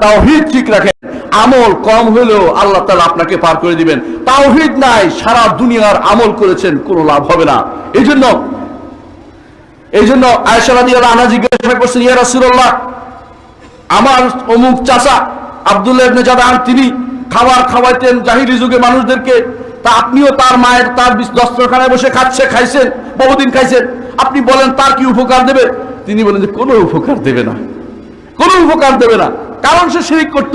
তাওহিদ ঠিক রাখেন। আমল কম হলেও আল্লাহ তাআলা আপনাকে পার করে দিবেন। তাওহিদ নাই, সারা দুনিয়ার আমল করেছেন, কোনো লাভ হবে না। এই জন্য এই জন্য আয়সা রাদিয়াল্লাহু আনহা জিজ্ঞাসা করছেন, ইয়া রাসূলুল্লাহ, আমার অমুক চাচা আব্দুল্লাহ ইবনে জাদান তিনি খাবার খাওয়াইতেন জাহিলি যুগে মানুষদেরকে। তা আপনিও তার মায়ের, তার দস্তরখানায় বসে খাচ্ছে, খাইছেন, বহুদিন খাইছেন। আপনি বলেন, তার কি উপকার দেবে? তিনি বলেন যে, কোনো উপকার দেবে না। কোনো উপকার দেবে না। কারণ সে শিরিক করত।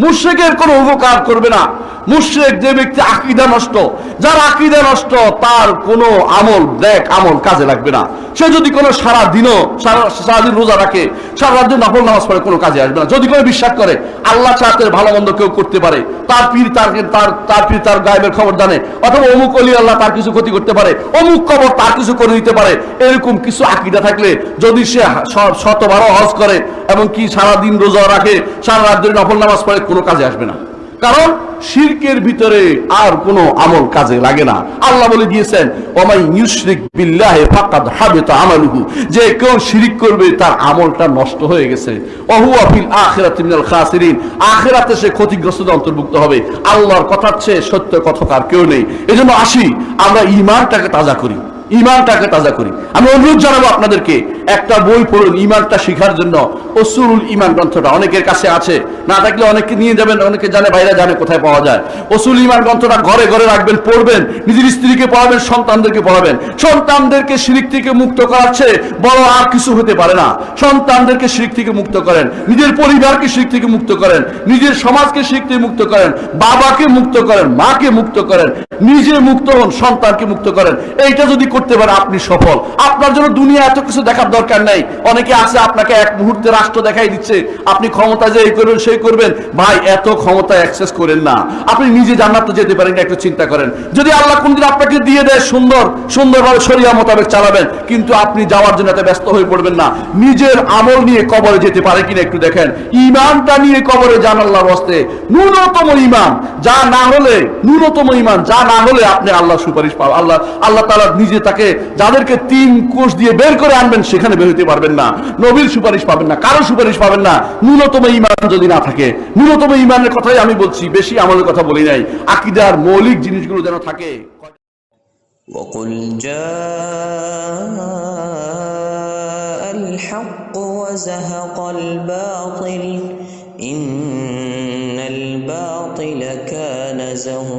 মুশ্রেকের কোনো উপকার করবে না। মুশ্রেক যে ব্যক্তি আকিদা নষ্ট, যার আকিদা নষ্ট, তার কোনো আমল, দেখ আমল কাজে লাগবে না। সে যদি কোনো সারা দিনও সারাদিন রোজা রাখে সারা রাত যদি নফল নামাজ পড়ে, কোনো কাজে আসবে না। যদি কোনো বিশ্বাস করে, আল্লাহ চাহতে ভালো মন্দ কেউ করতে পারে, তার পীর, তার তার তার পীর, তার গায়েবের খবর জানে, অথবা অমুক অলি আল্লাহ তার কিছু ক্ষতি করতে পারে, অমুক খবর তার কিছু করে দিতে পারে, এরকম কিছু আকিদা থাকলে যদি সে শ- শতবারও হজ করে, এবং কি সারা দিন রোজা রাখে, সারা রাত ধরে নফল নামাজ পড়ে, কোনো কাজে আসবে না। কারণ শিরকের ভিতরে আর কোনো আমল কাজে লাগে না। আল্লাহ বলে দিয়েছেন, ওমাই ইউশরিক বিল্লাহি ফাকাদ হাবিতা আমালুহু। যে কেউ শিরিক করবে, তার আমলটা নষ্ট হয়ে গেছে। ওহুয়া ফিল আখিরাতি মিনাল খাসিরিন। আখিরাতে সে ক্ষতিগ্রস্ত অন্তর্ভুক্ত হবে। আল্লাহর কথার চেয়ে সত্য কথাকার কেউ নেই। এজন্য আসি, আমরা ঈমানটাকে তাজা করি। ইমানটাকে তাজা করি। আমি অনুরোধ জানাব আপনাদেরকে, একটা বই পড়ুন ইমানটা শিখার জন্য। অসুরুল ইমান গ্রন্থটা অনেকের কাছে আছে। না থাকলে অনেকে নিয়ে যাবেন, অনেকে জানে বাইরে জানে কোথায় পাওয়া যায়। অসুল ইমান গ্রন্থটা ঘরে ঘরে রাখবেন, পড়বেন, নিজের স্ত্রীকে পড়াবেন, সন্তানদেরকে পড়াবেন। সন্তানদেরকে শিরিক থেকে মুক্ত করাচ্ছে বড় আর কিছু হতে পারে না। সন্তানদেরকে শিরিক থেকে মুক্ত করেন, নিজের পরিবারকে শিরিক থেকে মুক্ত করেন, নিজের সমাজকে শিরিক থেকে মুক্ত করেন, বাবাকে মুক্ত করেন, মাকে মুক্ত করেন, নিজে মুক্ত হন, সন্তানকে মুক্ত করেন। এইটা যদি করতে পারে আপনি সফল। আপনার জন্য দুনিয়া এত কিছু দেখার দরকার নাই। অনেকে আছে আপনাকে এক মুহূর্তে রাষ্ট্র দেখাই দিচ্ছে। আপনি ক্ষমতা যে এই করবেন, সেই করবেন। ভাই, এত ক্ষমতা অ্যাক্সেস করেন না। আপনি নিজে জান্নাতে যেতে পারেন না একটু চিন্তা করেন। যদি আল্লাহ কোনদিন আপনাকে দিয়ে দেয় সুন্দর, সুন্দরভাবে শরিয়া মোতাবেক চালাবেন, কিন্তু আপনি যাওয়ার জন্য এত ব্যস্ত হয়ে পড়বেন না। নিজের আমল নিয়ে কবরে যেতে পারে কিনা একটু দেখেন। ইমানটা নিয়ে কবরে যান আল্লাহর হস্তে। ন্যূনতম ইমান, যা না হলে, ন্যূনতম ইমান, যা না হলে আপনি আল্লাহ সুপারিশ পাবেন। আল্লাহ আল্লাহ তালা নিজে তাকে যাদেরকে তিন কোষ দিয়ে বের করে আনবেন সেখানে বের হতে পারবেন না নবীর সুপারিশ পাবেন না কারো সুপারিশ পাবেন না ন্যূনতম ইমান যদি না থাকে ন্যূনতম ইমানের কথাই আমি বলছি বেশি আমলের কথা বলি নাই আকিদার মৌলিক জিনিসগুলো যেন থাকে وقل جاء الحق وزهق الباطل إن الباطل كان زهوقا